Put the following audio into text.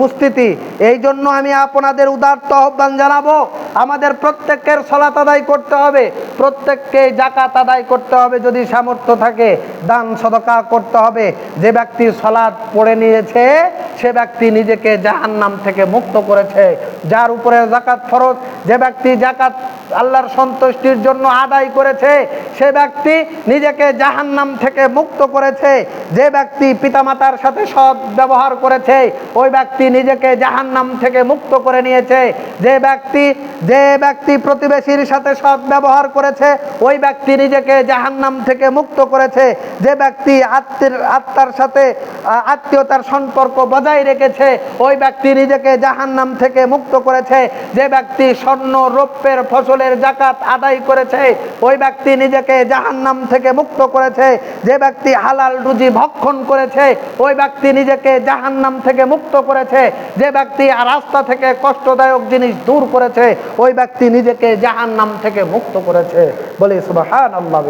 উপস্থিতি। এই জন্য আমি আপনাদের উদার্ত আহ্বান জানাব, আমাদের প্রত্যেকের সলাত আদায় করতে হবে, প্রত্যেককে জাকাত আদায় করতে হবে যদি সামর্থ্য থাকে, দান সদকা করতে হবে। যে ব্যক্তি সলাদ পড়ে নিয়েছে, সে ব্যক্তি নিজেকে জাহান্নাম থেকে মুক্ত করেছে, যার উপরে জাকাত ফরজ। যে ব্যক্তি জাকাত আল্লাহর সন্তুষ্টির জন্য আদায় করেছে সে ব্যক্তি নিজেকে জাহান্নাম থেকে মুক্ত করেছে। যে ব্যক্তি পিতামাতার সাথে সৎ ব্যবহার করেছে, ওই ব্যক্তি নিজেকে জাহান্নাম থেকে মুক্ত করে নিয়েছে। যে ব্যক্তি যে ব্যক্তি প্রতিবেশীর সাথে সৎ ব্যবহার করেছে, ওই ব্যক্তি নিজেকে জাহান্নাম থেকে মুক্ত করেছে। যে ব্যক্তি আত্মীর, আত্মার সাথে আত্মীয়তার সম্পর্ক বজায় রেখেছে, ওই ব্যক্তি নিজেকে জাহান্নাম থেকে মুক্ত করেছে। যে ব্যক্তি স্বর্ণ, রৌপ্যের ফসলের জাকাত আদায় করেছে, ওই ব্যক্তি নিজেকে জাহান্নাম থেকে মুক্ত করেছে। যে ব্যক্তি হালাল রুজি ভক্ষণ করেছে, ওই ব্যক্তি নিজেকে জাহান্নাম থেকে মুক্ত করেছে। যে ব্যক্তি রাস্তা থেকে কষ্টদায়ক জিনিস দূর করেছে, ওই ব্যক্তি নিজেকে জাহান্নাম থেকে মুক্ত করেছে। বলে সুবাহ আল্লাহ